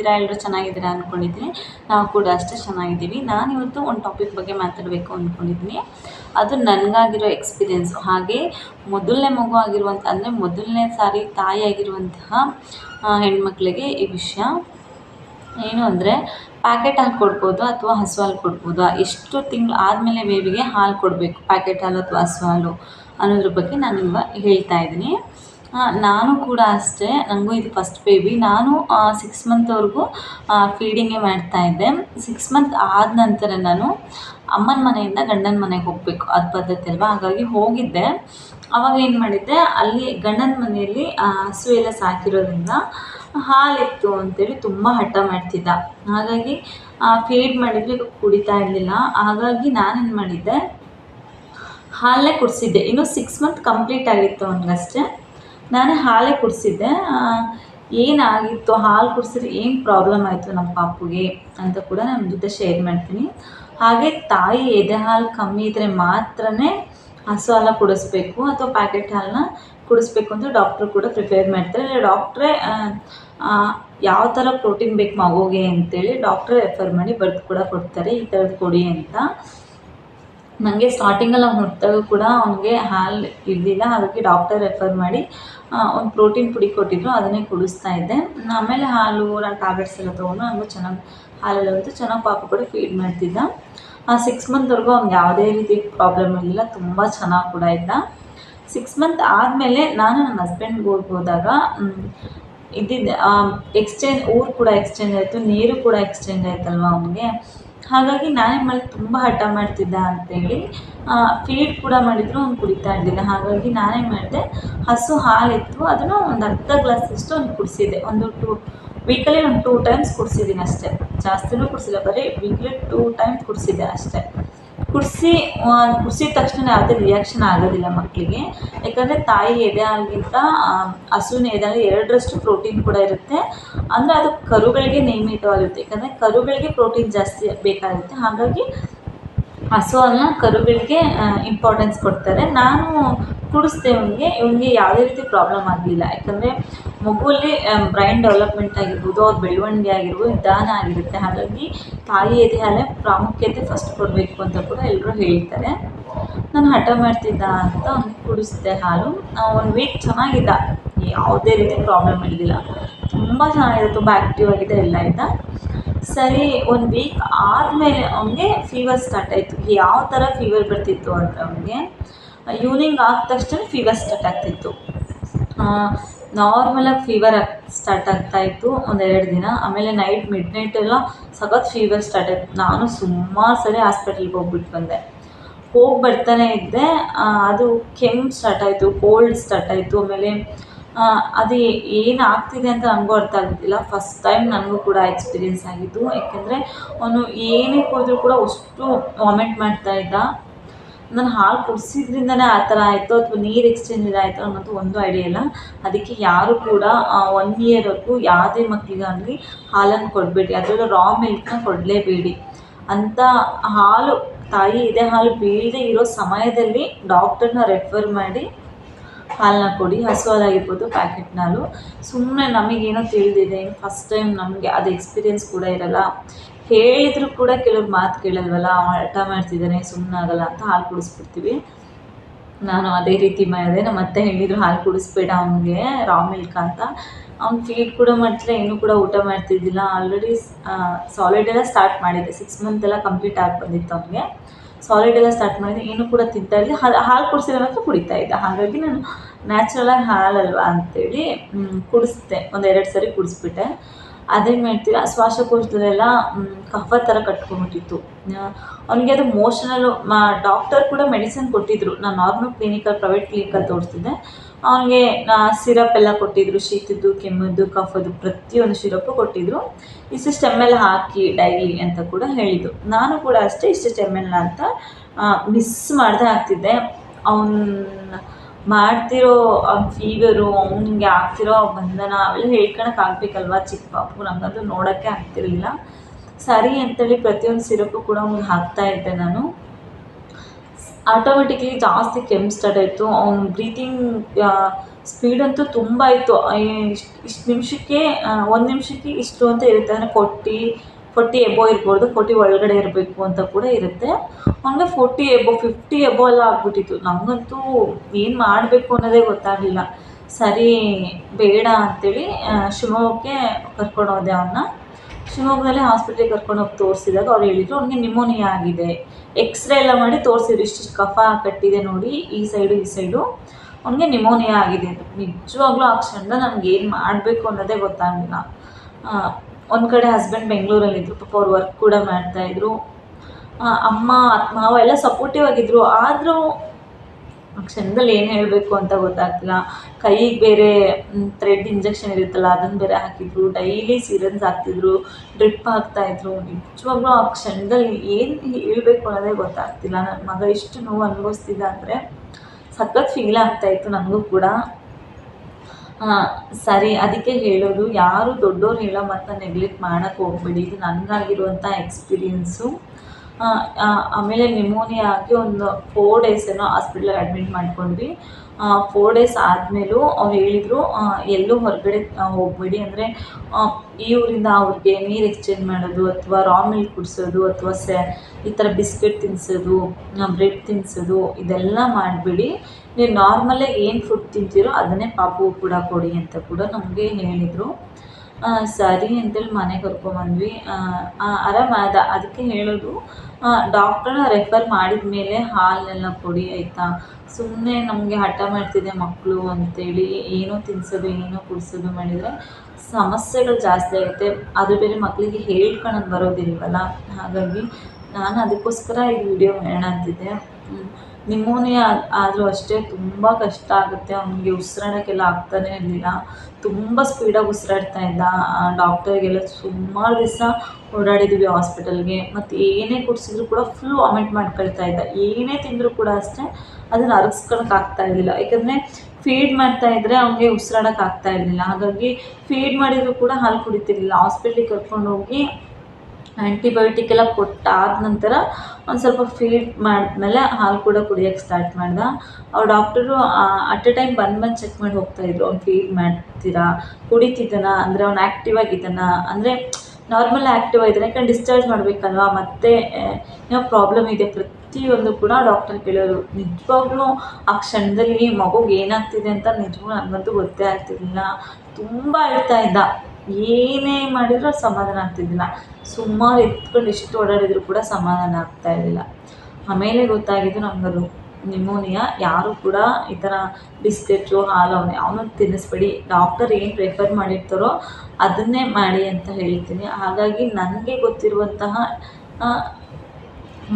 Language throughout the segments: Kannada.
ಹೇಗಿದ್ದೀರಾ? ಎಲ್ಲರೂ ಚೆನ್ನಾಗಿದ್ದೀರಾ ಅಂದ್ಕೊಂಡಿದ್ದೀನಿ ನಾವು ಕೂಡ ಅಷ್ಟೇ ಚೆನ್ನಾಗಿದ್ದೀವಿ. ನಾನು ಇವತ್ತು ಒಂದು ಟಾಪಿಕ್ ಬಗ್ಗೆ ಮಾತಾಡಬೇಕು ಅಂದ್ಕೊಂಡಿದ್ದೀನಿ ಅದು ನನಗಾಗಿರೋ ಎಕ್ಸ್ಪೀರಿಯೆನ್ಸು ಹಾಗೆ ಮೊದಲನೇ ಮಗು ಆಗಿರುವಂಥ ಅಂದರೆ ಮೊದಲನೇ ಸಾರಿ ತಾಯಿಯಾಗಿರುವಂತಹ ಹೆಣ್ಮಕ್ಳಿಗೆ ಈ ವಿಷಯ ಏನು ಅಂದರೆ ಪ್ಯಾಕೆಟ್ ಹಾಲು ಕೊಡ್ಬೋದು ಅಥವಾ ಹಸು ಹಾಲು ಕೊಡ್ಬೋದು. ಎಷ್ಟು ತಿಂಗಳು ಆದಮೇಲೆ ಬೇಬಿಗೆ ಹಾಲು ಕೊಡಬೇಕು? ಪ್ಯಾಕೆಟ್ ಹಾಲು ಅಥವಾ ಹಸು ಹಾಲು ಅನ್ನೋದ್ರ ಬಗ್ಗೆ ನಾನು ಇವಾಗ ಹೇಳ್ತಾ ಇದ್ದೀನಿ. ನಾನು ಕೂಡ ಅಷ್ಟೇ. ನನಗೂ ಇದು ಫಸ್ಟ್ ಬೇಬಿ ನಾನು ಸಿಕ್ಸ್ ಮಂತ್ವರೆಗೂ ಫೀಡಿಂಗೇ ಮಾಡ್ತಾಯಿದ್ದೆ ಸಿಕ್ಸ್ ಮಂತ್ ಆದ ನಂತರ ನಾನು ಅಮ್ಮನ ಮನೆಯಿಂದ ಗಂಡನ ಮನೆಗೆ ಹೋಗಬೇಕು. ಅದು ಪದ್ಧತಿ ಅಲ್ವಾ? ಹಾಗಾಗಿ ಹೋಗಿದ್ದೆ. ಅವಾಗ ಏನು ಮಾಡಿದ್ದೆ? ಅಲ್ಲಿ ಗಂಡನ ಮನೆಯಲ್ಲಿ ಹಸು ಎಲ್ಲ ಸಾಕಿರೋದ್ರಿಂದ ಹಾಲಿತ್ತು ಅಂತೇಳಿ ತುಂಬ ಹಠ ಮಾಡ್ತಿದ್ದ. ಹಾಗಾಗಿ ಫೀಡ್ ಮಾಡಿದರೆ ಕುಡಿತಾ ಇರಲಿಲ್ಲ. ಹಾಗಾಗಿ ನಾನೇನು ಮಾಡಿದ್ದೆ? ಹಾಲೇ ಕುಡಿಸಿದ್ದೆ. ಇನ್ನು ಸಿಕ್ಸ್ ಮಂತ್ ಕಂಪ್ಲೀಟ್ ಆಗಿತ್ತು ಅವ್ನಿಗಷ್ಟೇ. ನಾನೇ ಹಾಲೇ ಕುಡಿಸಿದ್ದೆ. ಏನಾಗಿತ್ತು? ಹಾಲು ಕುಡಿಸಿದ್ರೆ ಏನು ಪ್ರಾಬ್ಲಮ್ ಆಯಿತು ನಮ್ಮ ಪಾಪುಗೆ ಅಂತ ಕೂಡ ನನ್ನ ಜೊತೆ ಶೇರ್ ಮಾಡ್ತೀನಿ. ಹಾಗೆ ತಾಯಿ ಎದೆ ಹಾಲು ಕಮ್ಮಿ ಇದ್ದರೆ ಮಾತ್ರನೇ ಹಸು ಹಾಲು ಕುಡಿಸ್ಬೇಕು ಅಥವಾ ಪ್ಯಾಕೆಟ್ ಹಾಲನ್ನ ಕುಡಿಸ್ಬೇಕು ಅಂತ ಡಾಕ್ಟ್ರು ಕೂಡ ಪ್ರಿಪೇರ್ ಮಾಡ್ತಾರೆ. ಡಾಕ್ಟ್ರೇ ಯಾವ ಥರ ಪ್ರೋಟೀನ್ ಬೇಕು ಮಗುಗೆ ಅಂತೇಳಿ ಡಾಕ್ಟ್ರೇ ರೆಫರ್ ಮಾಡಿ ಬರೆದು ಕೂಡ ಕೊಡ್ತಾರೆ. ಈ ಥರದ್ದು ಕೊಡಿ ಅಂತ. ನನಗೆ ಸ್ಟಾರ್ಟಿಂಗಲ್ಲಿ ಅವ್ನು ಹುಟ್ಟಿದಾಗ ಕೂಡ ಅವನಿಗೆ ಹಾಲು ಇರಲಿಲ್ಲ ಅದಕ್ಕೆ ಡಾಕ್ಟರ್ ರೆಫರ್ ಮಾಡಿ ಒಂದು ಪ್ರೋಟೀನ್ ಪುಡಿ ಕೊಟ್ಟಿದ್ದರು ಅದನ್ನೇ ಕುಡಿಸ್ತಾ ಇದ್ದೆ. ಆಮೇಲೆ ಹಾಲು, ನಾನು ಟ್ಯಾಬ್ಲೆಟ್ಸ್ ಎಲ್ಲ ತೊಗೊಂಡು ನನಗೂ ಚೆನ್ನಾಗಿ, ಹಾಲೆಲ್ಲ ಚೆನ್ನಾಗಿ ಪಾಪ ಕೂಡ ಫೀಡ್ ಮಾಡ್ತಿದ್ದ. ಸಿಕ್ಸ್ ಮಂತ್ವರೆಗೂ ಅವ್ನಿಗೆ ಯಾವುದೇ ರೀತಿ ಪ್ರಾಬ್ಲಮ್ ಇರಲಿಲ್ಲ, ತುಂಬ ಚೆನ್ನಾಗಿ ಕೂಡ ಇದ್ದ. ಸಿಕ್ಸ್ ಮಂತ್ ಆದಮೇಲೆ ನಾನು ನನ್ನ ಹಸ್ಬೆಂಡ್ಗೆ ಹೋದಾಗ ಇದ್ದಿದ್ದು ಎಕ್ಸ್ಚೇಂಜ್ ಊರು ಕೂಡ ಎಕ್ಸ್ಚೇಂಜ್ ಆಯಿತು, ನೀರು ಕೂಡ ಎಕ್ಸ್ಚೇಂಜ್ ಆಯ್ತಲ್ವ ಅವನಿಗೆ. ಹಾಗಾಗಿ ನಾನೇನು ಮಾಡಿದೆ ತುಂಬ ಹಠ ಮಾಡ್ತಿದ್ದ ಅಂತೇಳಿ ಫೀಡ್ ಕೂಡ ಮಾಡಿದ್ರು, ಅವ್ನು ಕುಡಿತಾ ಇರಲಿಲ್ಲ ಹಾಗಾಗಿ ನಾನೇನು ಮಾಡಿದೆ. ಹಸು ಹಾಲಿತ್ತು. ಅದನ್ನು ಒಂದು ಅರ್ಧ ಗ್ಲಾಸಷ್ಟು ಅವ್ನು ಕುಡಿಸಿದ್ದೆ. ಒಂದು ಟು ವೀಕಲ್ಲಿ ಒಂದು ಟೂ ಟೈಮ್ಸ್ ಕುಡಿಸಿದ್ದೀನಿ ಅಷ್ಟೇ. ಜಾಸ್ತಿನೂ ಕುಡಿಸಿಲ್ಲ. ಬರೀ ವೀಕ್ಲಿ ಟೂ ಟೈಮ್ಸ್ ಕುಡಿಸಿದ್ದೆ ಅಷ್ಟೇ. ಕುಡಿಸಿ ಕುಡಿಸಿದ ತಕ್ಷಣ ಯಾವುದೇ ರಿಯಾಕ್ಷನ್ ಆಗೋದಿಲ್ಲ ಮಕ್ಕಳಿಗೆ ಯಾಕಂದರೆ ತಾಯಿ ಎದೆ ಹಾಲಿಗಿಂತ ಹಸುವಿನ ಎದೆ ಹಾಲು ಎರಡರಷ್ಟು ಪ್ರೋಟೀನ್ ಕೂಡ ಇರುತ್ತೆ. ಅಂದರೆ ಅದು ಕರುಗಳಿಗೆ ನಿಯಮಿತವಾಗಿರುತ್ತೆ ಯಾಕಂದರೆ ಕರುಗಳಿಗೆ ಪ್ರೋಟೀನ್ ಜಾಸ್ತಿ ಬೇಕಾಗುತ್ತೆ. ಹಾಗಾಗಿ ಹಸು ಕರುಗಳಿಗೆ ಇಂಪಾರ್ಟೆನ್ಸ್ ಕೊಡ್ತಾರೆ. ನಾನು ಕುಡಿಸ್ದೆ ಅವನಿಗೆ, ಇವನಿಗೆ ಯಾವುದೇ ರೀತಿ ಪ್ರಾಬ್ಲಮ್ ಆಗಲಿಲ್ಲ. ಯಾಕಂದರೆ ಮಗುವಲ್ಲಿ ಬ್ರೈನ್ ಡೆವಲಪ್ಮೆಂಟ್ ಆಗಿರ್ಬೋದು, ಅವ್ರ ಬೆಳವಣಿಗೆ ಆಗಿರ್ಬೋದು ನಿಧಾನ ಆಗಿರುತ್ತೆ. ಹಾಗಾಗಿ ತಾಯಿ ಎದೆ ಹಾಲೇ ಪ್ರಾಮುಖ್ಯತೆ ಫಸ್ಟ್ ಕೊಡಬೇಕು ಅಂತ ಕೂಡ ಎಲ್ಲರೂ ಹೇಳ್ತಾರೆ. ನಾನು ಹಠ ಮಾಡ್ತಿದ್ದ ಅಂತ ಅವ್ನಿಗೆ ಕುಡಿಸ್ದೆ ಹಾಲು. ಒಂದು ವೀಕ್ ಚೆನ್ನಾಗಿದ್ದ ಯಾವುದೇ ರೀತಿ ಪ್ರಾಬ್ಲಮ್ ಇರಲಿಲ್ಲ ತುಂಬ ಚೆನ್ನಾಗಿದೆ, ತುಂಬ ಆ್ಯಕ್ಟಿವ್ ಆಗಿದೆ, ಎಲ್ಲ ಇದ್ದ ಸರಿ, ಒಂದು ವೀಕ್ ಆದಮೇಲೆ ಅವನಿಗೆ ಫೀವರ್ ಸ್ಟಾರ್ಟ್ ಆಯಿತು. ಯಾವ ಥರ ಫೀವರ್ ಬರ್ತಿತ್ತು ಅಂದರೆ ಅವನಿಗೆ? ಈವ್ನಿಂಗ್ ಆದ ತಕ್ಷಣ ಫೀವರ್ ಸ್ಟಾರ್ಟ್ ಆಗ್ತಿತ್ತು. ನಾರ್ಮಲಾಗಿ ಫೀವರ್ ಆಗಿ ಸ್ಟಾರ್ಟ್ ಆಗ್ತಾಯಿತ್ತು ಒಂದೆರಡು ದಿನ. ಆಮೇಲೆ ನೈಟ್ ಮಿಡ್ ನೈಟ್ ಎಲ್ಲ ಸಖತ್ ಫೀವರ್ ಸ್ಟಾರ್ಟ್ ಆಯಿತು. ನಾನು ಸುಮಾರು ಸರಿ ಹಾಸ್ಪಿಟಲ್ಗೆ ಹೋಗ್ಬಿಟ್ಟು ಬಂದೆ. ಹೋಗಿ ಬರ್ತಾನೆ ಇದ್ದೆ. ಅದು ಕೆಮ್ಮು ಸ್ಟಾರ್ಟ್ ಆಯಿತು ಕೋಲ್ಡ್ ಸ್ಟಾರ್ಟ್ ಆಯಿತು. ಆಮೇಲೆ ಅದು ಏನು ಆಗ್ತಿದೆ ಅಂತ ನನಗೂ ಅರ್ಥ ಆಗ್ತಿಲ್ಲ ಫಸ್ಟ್ ಟೈಮ್ ನನಗೂ ಕೂಡ ಎಕ್ಸ್ಪೀರಿಯನ್ಸ್ ಆಗಿದ್ದು. ಯಾಕೆಂದರೆ ಅವನು ಏನೇ ಹೋದರೂ ಕೂಡ ಅಷ್ಟು ವಾಮಿಟ್ ಮಾಡ್ತಾ ಇದ್ದ. ನಾನು ಹಾಲು ಕುಡಿಸಿದ್ರಿಂದನೇ ಆ ಥರ ಆಯಿತು ಅಥವಾ ನೀರು ಎಕ್ಸ್ಚೇಂಜ್ ಆಯಿತು ಅನ್ನೋದು ಒಂದು ಐಡಿಯಾ ಇಲ್ಲ. ಅದಕ್ಕೆ ಯಾರು ಕೂಡ ಒನ್ ಇಯರ್ವರೆಗೂ ಯಾವುದೇ ಮಕ್ಕಳಿಗಾಗಲಿ ಹಾಲನ್ನು ಕೊಡಬೇಡಿ. ಅದರಲ್ಲೂ ರಾ ಮಿಲ್ಕ್ನ ಕೊಡಲೇಬೇಡಿ. ಅಂತ ಹಾಲು, ತಾಯಿ ಇದೆ ಹಾಲು ಬೀಳದೆ ಇರೋ ಸಮಯದಲ್ಲಿ ಡಾಕ್ಟರ್ನ ರೆಫರ್ ಮಾಡಿ ಹಾಲನ್ನ ಕೊಡಿ. ಹಸು ಹಾಲಾಗಿರ್ಬೋದು ಹಾಲು ಸುಮ್ಮನೆ ನಮಗೇನೋ ತಿಳಿದಿದೆ. ಫಸ್ಟ್ ಟೈಮ್ ನಮಗೆ ಅದು ಎಕ್ಸ್ಪೀರಿಯೆನ್ಸ್ ಕೂಡ ಇರಲ್ಲ. ಹೇಳಿದರೂ ಕೂಡ ಕೆಲವ್ರು ಮಾತು ಕೇಳಲ್ವಲ್ಲ ಹಠ ಮಾಡ್ತಿದ್ದಾನೆ ಸುಮ್ಮನಾಗಲ್ಲ ಅಂತ ಹಾಲು ಕುಡಿಸ್ಬಿಡ್ತೀವಿ. ನಾನು ಅದೇ ರೀತಿ ಮಾಡಿದೆ. ನಮ್ಮ ಅತ್ತೆ ಹೇಳಿದ್ರು, ಹಾಲು ಕುಡಿಸ್ಬೇಡ ಅವನಿಗೆ ರಾ ಮಿಲ್ಕ್ ಅಂತ. ಅವ್ನು ಫೀಡ್ ಕೂಡ ಮಾಡ್ತಿಲ್ಲ, ಇನ್ನೂ ಕೂಡ ಊಟ ಮಾಡ್ತಿದ್ದಿಲ್ಲ. ಆಲ್ರೆಡಿ ಸಾಲಿಡ್ ಎಲ್ಲ ಸ್ಟಾರ್ಟ್ ಮಾಡಿದ್ದೆ ಸಿಕ್ಸ್ ಮಂತ್ ಎಲ್ಲ ಕಂಪ್ಲೀಟ್ ಆಗಿ ಬಂದಿತ್ತು ಅವನಿಗೆ. ಸಾಲಿಡ್ ಎಲ್ಲ ಸ್ಟಾರ್ಟ್ ಮಾಡಿದೆ. ಇನ್ನೂ ಕೂಡ ತಿಂತಾ ಹಾಲು ಕುಡಿಸಿದ್ರೆ ಮಾತ್ರ ಕುಡಿತಾ ಇದ್ದ. ಹಾಗಾಗಿ ನಾನು ನ್ಯಾಚುರಲಾಗಿ ಹಾಲಲ್ವಾ ಅಂತೇಳಿ ಕುಡಿಸ್ದೆ. ಒಂದು ಎರಡು ಸರಿ ಕುಡಿಸ್ಬಿಟ್ಟೆ. ಅದೇನು ಆ ಶ್ವಾಸಕೋಶದಲ್ಲೆಲ್ಲ ಕಫ ಥರ ಕಟ್ಕೊಂಡ್ಬಿಟ್ಟಿತ್ತು. ಅವನಿಗೆ ಅದು ಮೋಷನಲ್ ಡಾಕ್ಟರ್ ಕೂಡ ಮೆಡಿಸಿನ್ ಕೊಟ್ಟಿದ್ದರು ನಾನು ನಾರ್ಮಲ್ ಕ್ಲಿನಿಕಲ್ಲಿ ಪ್ರೈವೇಟ್ ಕ್ಲಿನಿಕಲ್ಲಿ ತೋರಿಸ್ತಿದ್ದೆ. ಅವನಿಗೆ ಸಿರಪ್ ಎಲ್ಲ ಕೊಟ್ಟಿದ್ದರು ಶೀತದ್ದು, ಕೆಮ್ಮದ್ದು, ಕಫದ್ದು, ಪ್ರತಿಯೊಂದು ಸಿರಪ್ಪು ಕೊಟ್ಟಿದ್ದರು ಇಷ್ಟು ಎಂ ಎಲ್ ಹಾಕಿ ಡೈಲಿ ಅಂತ ಕೂಡ ಹೇಳಿದ್ರು. ನಾನು ಕೂಡ ಅಷ್ಟೇ ಇಷ್ಟು ಎಂ ಎಲ್ ಅಂತ ಮಿಸ್ ಮಾಡದೆ ಆಗ್ತಿದ್ದೆ. ಅವ್ನ ಮಾಡ್ತಿರೋ ಅವ್ನ ಫೀವರು ಅವ್ನಿಗೆ ಆಗ್ತಿರೋ ಬಂಧನ, ಅವೆಲ್ಲ ಹೇಳ್ಕೊಳಕ್ಕೆ ಆಗಬೇಕಲ್ವ ಚಿಕ್ಕ ಪಾಪು? ನನಗಂತೂ ನೋಡೋಕ್ಕೆ ಆಗ್ತಿರಲಿಲ್ಲ. ಸರಿ ಅಂತೇಳಿ ಪ್ರತಿಯೊಂದು ಸಿರಪ್ಪು ಕೂಡ ಅವ್ನಿಗೆ ಹಾಕ್ತಾ ಇದ್ದೆ ನಾನು. ಆಟೋಮೆಟಿಕ್ಲಿ ಜಾಸ್ತಿ ಕೆಮ್ ಸ್ಟಾರ್ಟ್ ಆಯಿತು. ಅವ್ನ ಬ್ರೀತಿಂಗ್ ಸ್ಪೀಡ್ ಅಂತೂ ತುಂಬ ಇತ್ತು. ಇಷ್ಟು ಇಷ್ಟು ನಿಮಿಷಕ್ಕೆ ಒಂದು ನಿಮಿಷಕ್ಕೆ ಇಷ್ಟು ಅಂತ ಇರುತ್ತೆ. ಅಂದರೆ ಫೋರ್ಟಿ ಫೋರ್ಟಿ ಎಬೋ ಇರ್ಬೋದು ಫೋರ್ಟಿ ಒಳಗಡೆ ಇರಬೇಕು ಅಂತ ಕೂಡ ಇರುತ್ತೆ. ಹಂಗೆ ಫೋರ್ಟಿ ಎಬೋ ಫಿಫ್ಟಿ ಎಬೋ ಎಲ್ಲ ಆಗ್ಬಿಟ್ಟಿತ್ತು. ನಮಗಂತೂ ಏನು ಮಾಡಬೇಕು ಅನ್ನೋದೇ ಗೊತ್ತಾಗಲಿಲ್ಲ. ಸರಿ, ಬೇಡ ಅಂತೇಳಿ ಶಿವಮೊಗ್ಗಕ್ಕೆ ಕರ್ಕೊಂಡು ಹೋದೆ ಅವನ್ನ ಶಿವಮೊಗ್ಗದಲ್ಲಿ ಹಾಸ್ಪಿಟ್ಲಿಗೆ ಕರ್ಕೊಂಡು ಹೋಗಿ ತೋರಿಸಿದಾಗ ಅವ್ರು ಹೇಳಿದರು, ಅವನಿಗೆ ನಿಮೋನಿಯಾ ಆಗಿದೆ. ಎಕ್ಸ್ರೇ ಎಲ್ಲ ಮಾಡಿ ತೋರಿಸಿದ್ರು. ಇಷ್ಟಿಷ್ಟು ಕಫ ಕಟ್ಟಿದೆ ನೋಡಿ, ಈ ಸೈಡು ಈ ಸೈಡು ಅವನಿಗೆ ನಿಮೋನಿಯಾ ಆಗಿದೆ. ಅಂತ ನಿಜವಾಗ್ಲೂ ಆ ಕ್ಷಣದ ಏನು ಮಾಡಬೇಕು ಅನ್ನೋದೇ ಗೊತ್ತಾಗಲಿಲ್ಲ. ಒಂದು ಕಡೆ ಹಸ್ಬೆಂಡ್ ಬೆಂಗಳೂರಲ್ಲಿದ್ದರು ಪಾಪ ಅವ್ರು ವರ್ಕ್ ಕೂಡ ಮಾಡ್ತಾಯಿದ್ರು ಅಮ್ಮ, ಮಾವ ಎಲ್ಲ ಸಪೋರ್ಟಿವ್ ಆಗಿದ್ದರು ಆದರೂ ಕ್ಷಣದಲ್ಲಿ ಏನು ಹೇಳಬೇಕು ಅಂತ ಗೊತ್ತಾಗ್ತಿಲ್ಲ. ಕೈಗೆ ಬೇರೆ ಥ್ರೆಡ್ ಇಂಜೆಕ್ಷನ್ ಇರುತ್ತಲ್ಲ ಅದನ್ನು ಬೇರೆ ಹಾಕಿದ್ರು. ಡೈಲಿ ಸಿರನ್ಸ್ ಹಾಕ್ತಿದ್ರು ಡ್ರಿಪ್ ಹಾಕ್ತಾಯಿದ್ರು ನಿಜವಾಗ್ಲೂ ಆ ಕ್ಷಣದಲ್ಲಿ ಏನು ಹೇಳಬೇಕು ಅನ್ನೋದೇ ಗೊತ್ತಾಗ್ತಿಲ್ಲ. ನನ್ನ ಮಗ ಇಷ್ಟು ನೋವು ಅನುಭವಿಸ್ತಿದ್ದ ಅಂದರೆ ಸಖತ್ ಫೀಲ್ ಆಗ್ತಾಯಿತ್ತು ನನಗೂ ಕೂಡ. ಸರಿ ಅದಕ್ಕೆ ಹೇಳೋದು ಯಾರು ದೊಡ್ಡೋರು ಹೇಳೋ ಮಾತನ್ನ ನೆಗ್ಲೆಕ್ಟ್ ಮಾಡೋಕ್ಕೆ ಹೋಗ್ಬೇಡಿ. ಇದು ನನಗಾಗಿರುವಂಥ ಎಕ್ಸ್ಪೀರಿಯೆನ್ಸು ಆಮೇಲೆ ನಿಮೋನಿಯಾ ಆಗಿ ಒಂದು ಫೋರ್ ಡೇಸ್ ಏನೋ ಹಾಸ್ಪಿಟ್ಲಲ್ಲಿ ಅಡ್ಮಿಟ್ ಮಾಡ್ಕೊಂಡ್ವಿ. ಫೋರ್ ಡೇಸ್ ಆದಮೇಲೂ ಅವ್ರು ಹೇಳಿದರು ಎಲ್ಲೂ ಹೊರಗಡೆ ಹೋಗಬೇಡಿ ಅಂದರೆ ಈ ಊರಿಂದ ಅವ್ರಿಗೆ ನೀರು ಎಕ್ಸ್ಚೇಂಜ್ ಮಾಡೋದು ಅಥವಾ ರಾ ಮಿಲ್ಕ್ ಕುಡಿಸೋದು ಅಥವಾ ಸ್ಯಾ ಈ ಥರ ಬಿಸ್ಕೆಟ್ ತಿನ್ನಿಸೋದು ಬ್ರೆಡ್ ತಿನ್ನಿಸೋದು ಇದೆಲ್ಲ ಮಾಡಬೇಡಿ. ನೀವು ನಾರ್ಮಲಾಗಿ ಏನು ಫುಡ್ ತಿಂತೀರೋ ಅದನ್ನೇ ಪಾಪು ಕೂಡ ಕೊಡಿ ಅಂತ ಕೂಡ ನಮಗೆ ಹೇಳಿದರು. ಸರಿ ಅಂತೇಳಿ ಮನೆಗೆ ಕರ್ಕೊಂಬಂದ್ವಿ ಆರಾಮಾದ ಅದಕ್ಕೆ ಹೇಳೋದು ಡಾಕ್ಟರ್ನ ರೆಫರ್ ಮಾಡಿದ ಮೇಲೆ ಹಾಲನ್ನೆಲ್ಲ ಕೊಡಿ ಆಯಿತಾ? ಸುಮ್ಮನೆ ನಮಗೆ ಹಠ ಮಾಡ್ತಿದೆ ಮಕ್ಕಳು ಅಂತೇಳಿ, ಏನೋ ತಿನ್ನಿಸೋದು ಏನೋ ಕುಡಿಸೋದು ಮಾಡಿದರೆ ಸಮಸ್ಯೆಗಳು ಜಾಸ್ತಿ ಆಗುತ್ತೆ. ಅದ್ರ ಬೇರೆ ಮಕ್ಕಳಿಗೆ ಹೇಳ್ಕೊಳೋದು ಬರೋದಿಲ್ವಲ್ಲ? ಹಾಗಾಗಿ ನಾನು ಅದಕ್ಕೋಸ್ಕರ ಈ ವಿಡಿಯೋ ಮಾಡೋಣ ಅಂತಿದ್ದೆ. ನಿಮೋನಿಯಾ ಆದರೂ ಅಷ್ಟೇ ತುಂಬ ಕಷ್ಟ ಆಗುತ್ತೆ. ಅವನಿಗೆ ಉಸಿರಾಡೋಕ್ಕೆಲ್ಲ ಆಗ್ತಾನೇ ಇರಲಿಲ್ಲ. ತುಂಬ ಸ್ಪೀಡಾಗಿ ಉಸಿರಾಡ್ತಾ ಇದ್ದ. ಡಾಕ್ಟರಿಗೆಲ್ಲ ಸುಮಾರು ದಿವಸ ಓಡಾಡಿದ್ದೀವಿ ಹಾಸ್ಪಿಟಲ್ಗೆ ಮತ್ತು ಏನೇ ಕುಡಿಸಿದ್ರು ಕೂಡ ಫುಲ್ ವಾಮಿಟ್ ಮಾಡ್ಕೊಳ್ತಾ ಇದ್ದ. ಏನೇ ತಿಂದರೂ ಕೂಡ ಅಷ್ಟೇ ಅದನ್ನು ಅರಗಿಸ್ಕೊಳಕ್ಕೆ ಆಗ್ತಾ ಇರಲಿಲ್ಲ. ಯಾಕಂದರೆ ಫೀಡ್ ಮಾಡ್ತಾ ಇದ್ದರೆ ಅವನಿಗೆ ಉಸಿರಾಡೋಕ್ಕಾಗ್ತಾ ಇರಲಿಲ್ಲ. ಹಾಗಾಗಿ ಫೀಡ್ ಮಾಡಿದರೂ ಕೂಡ ಹಾಲು ಕುಡಿತಿರಲಿಲ್ಲ. ಹಾಸ್ಪಿಟ್ಲಿಗೆ ಕರ್ಕೊಂಡು ಹೋಗಿ ಆ್ಯಂಟಿಬಯೋಟಿಕ್ ಎಲ್ಲ ಕೊಟ್ಟಾದ ನಂತರ ಒಂದು ಸ್ವಲ್ಪ ಫೀಡ್ ಮಾಡಿದ್ಮೇಲೆ ಹಾಲು ಕೂಡ ಕುಡಿಯೋಕ್ಕೆ ಸ್ಟಾರ್ಟ್ ಮಾಡ್ದೆ. ಅವ್ರು ಡಾಕ್ಟರು ಅಟ್ ಎ ಟೈಮ್ ಬಂದು ಬಂದು ಚೆಕ್ ಮಾಡಿ ಹೋಗ್ತಾಯಿದ್ರು ಅವ್ನು ಫೀಡ್ ಮಾಡ್ತೀರಾ, ಕುಡಿತಿದ್ದಾನ, ಅಂದರೆ ಅವ್ನು ಆ್ಯಕ್ಟಿವ್ ಆಗಿದ್ದಾನ, ಅಂದರೆ ನಾರ್ಮಲ್ ಆ್ಯಕ್ಟಿವ್ ಆಗಿದ್ದಾನೆ, ಯಾಕಂದ್ರೆ ಡಿಸ್ಚಾರ್ಜ್ ಮಾಡಬೇಕಲ್ವಾ, ಮತ್ತೆ ಏನೋ ಪ್ರಾಬ್ಲಮ್ ಇದೆ, ಪ್ರತಿಯೊಂದು ಕೂಡ ಡಾಕ್ಟರ್ ಕೇಳೋರು, ನಿಜವಾಗ್ಲೂ ಆ ಕ್ಷಣದಲ್ಲಿ ಮಗುಗೆ ಏನಾಗ್ತಿದೆ ಅಂತ ನಿಜವಾಗ್ಲೂ ನನಗಂತೂ ಗೊತ್ತೇ ಆಗ್ತಿರಲಿಲ್ಲ. ತುಂಬ ಇದ್ದ. ಏನೇ ಮಾಡಿದರೂ ಸಮಾಧಾನ ಆಗ್ತಿದ್ದಿಲ್ಲ. ಸುಮಾರು ಎತ್ಕೊಂಡು ಎಷ್ಟು ಓಡಾಡಿದ್ರು ಕೂಡ ಸಮಾಧಾನ ಆಗ್ತಾ ಇರಲಿಲ್ಲ. ಆಮೇಲೆ ಗೊತ್ತಾಗಿದ್ದು ನಮಗದು ನಿಮೋನಿಯಾ, ಯಾರು ಕೂಡ ಈ ಥರ ಬಿಸ್ಕೆಟು ಹಾಲು ಅವನ್ನ ಅವನು ತಿನ್ನಿಸ್ಬೇಡಿ. ಡಾಕ್ಟರ್ ಏನು ರೆಫರ್ ಮಾಡಿರ್ತಾರೋ ಅದನ್ನೇ ಮಾಡಿ ಅಂತ ಹೇಳ್ತೀನಿ. ಹಾಗಾಗಿ ನನಗೆ ಗೊತ್ತಿರುವಂತಹ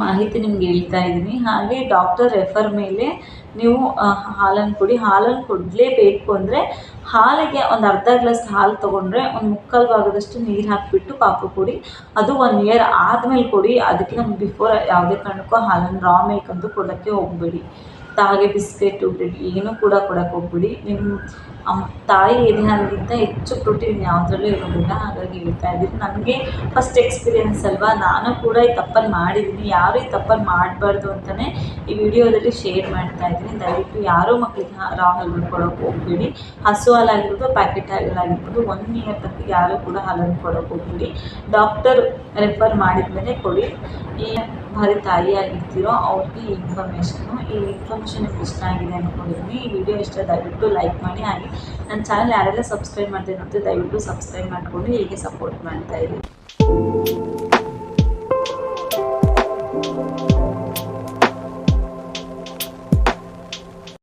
ಮಾಹಿತಿ ನಿಮ್ಗೆ ಹೇಳ್ತಾ ಇದ್ದೀನಿ. ಹಾಗೆ ಡಾಕ್ಟರ್ ರೆಫರ್ ಮೇಲೆ ನೀವು ಹಾಲನ್ನು ಕೊಡಿ. ಹಾಲನ್ನು ಕೊಡಲೇಬೇಕು ಅಂದರೆ ಹಾಲಿಗೆ ಒಂದು ಅರ್ಧ ಗ್ಲಾಸ್ ಹಾಲು ತೊಗೊಂಡ್ರೆ ಒಂದು ಮುಕ್ಕಾಲು ಭಾಗದಷ್ಟು ನೀರು ಹಾಕಿಬಿಟ್ಟು ಪಾಪು ಕೊಡಿ. ಅದು ಒನ್ ಇಯರ್ ಆದಮೇಲೆ ಕೊಡಿ. ನಮ್ಗೆ ಬಿಫೋರ್ ಯಾವುದೇ ಕಾರಣಕ್ಕೂ ಹಾಲನ್ನು ರಾ ಅಂತೂ ಕೊಡೋಕ್ಕೆ ಹೋಗಬೇಡಿ. ಹಾಗೆ ಬಿಸ್ಕೆಟು, ಬ್ರೆಡ್ ಏನೂ ಕೂಡ ಕೊಡಕ್ಕೆ ಹೋಗ್ಬೇಡಿ. ನಿಮ್ಮ ಅಮ್ಮ ತಾಯಿ ಎದೆ ಹಾಲಿಗಿಂತ ಹೆಚ್ಚು ಪ್ರೋಟೀನ್ ಯಾವುದ್ರಲ್ಲೂ ಇರೋದಿಲ್ಲ. ಹಾಗಾಗಿ ಹೇಳ್ತಾ ಇದ್ದೀನಿ. ನನಗೆ ಫಸ್ಟ್ ಎಕ್ಸ್ಪೀರಿಯೆನ್ಸ್ ಅಲ್ವಾ? ನಾನು ಕೂಡ ಈ ತಪ್ಪಲ್ಲಿ ಮಾಡಿದ್ದೀನಿ. ಯಾರು ಈ ತಪ್ಪಲ್ಲಿ ಮಾಡಬಾರ್ದು ಅಂತಲೇ ಈ ವಿಡಿಯೋದಲ್ಲಿ ಶೇರ್ ಮಾಡ್ತಾ ಇದ್ದೀನಿ. ದಯವಿಟ್ಟು ಯಾರೂ ಮಕ್ಕಳಿಗೆ ರಾ ಹಾಲು ಕೊಡೋಕೆ ಹೋಗಬೇಡಿ. ಹಸು ಹಾಲಾಗಿರ್ಬೋದು ಪ್ಯಾಕೆಟ್ ಹಾಲಾಗಿರ್ಬೋದು ಒನ್ ಇಯರ್ ತನಕ ಯಾರೂ ಕೂಡ ಹಾಲನ್ನು ಕೊಡೋಕೆ ಹೋಗ್ಬೇಡಿ. ಡಾಕ್ಟರ್ ರೆಫರ್ ಮಾಡಿದ ಮೇಲೆ ಕೊಡಿ. ಈ ಭಾರಿ ತಾಯಿಯಾಗಿರ್ತೀರೋ ಅವ್ರಿಗೆ ಈ ಇನ್ಫಾರ್ಮೇಷನು ಈ ಇನ್ಫಾರ್ಮೇಷನ್ ನಿಮ್ಗೆ ಇಷ್ಟ ಆಗಿದೆ ಅಂದ್ಕೊಂಡಿದ್ದೀನಿ ಈ ವಿಡಿಯೋ ಇಷ್ಟ ದಯವಿಟ್ಟು ಲೈಕ್ ಮಾಡಿ. ಹಾಗೆ ನನ್ನ ಚಾನಲ್ ಯಾರೆಲ್ಲ ಸಬ್ಸ್ಕ್ರೈಬ್ ಮಾಡ್ತೀನಿ ಅಂತ ದಯವಿಟ್ಟು ಸಬ್ಸ್ಕ್ರೈಬ್ ಮಾಡಿಕೊಂಡು ಹೀಗೆ ಸಪೋರ್ಟ್ ಮಾಡ್ತಾ ಮಾಡ್ತಾಯಿರಿ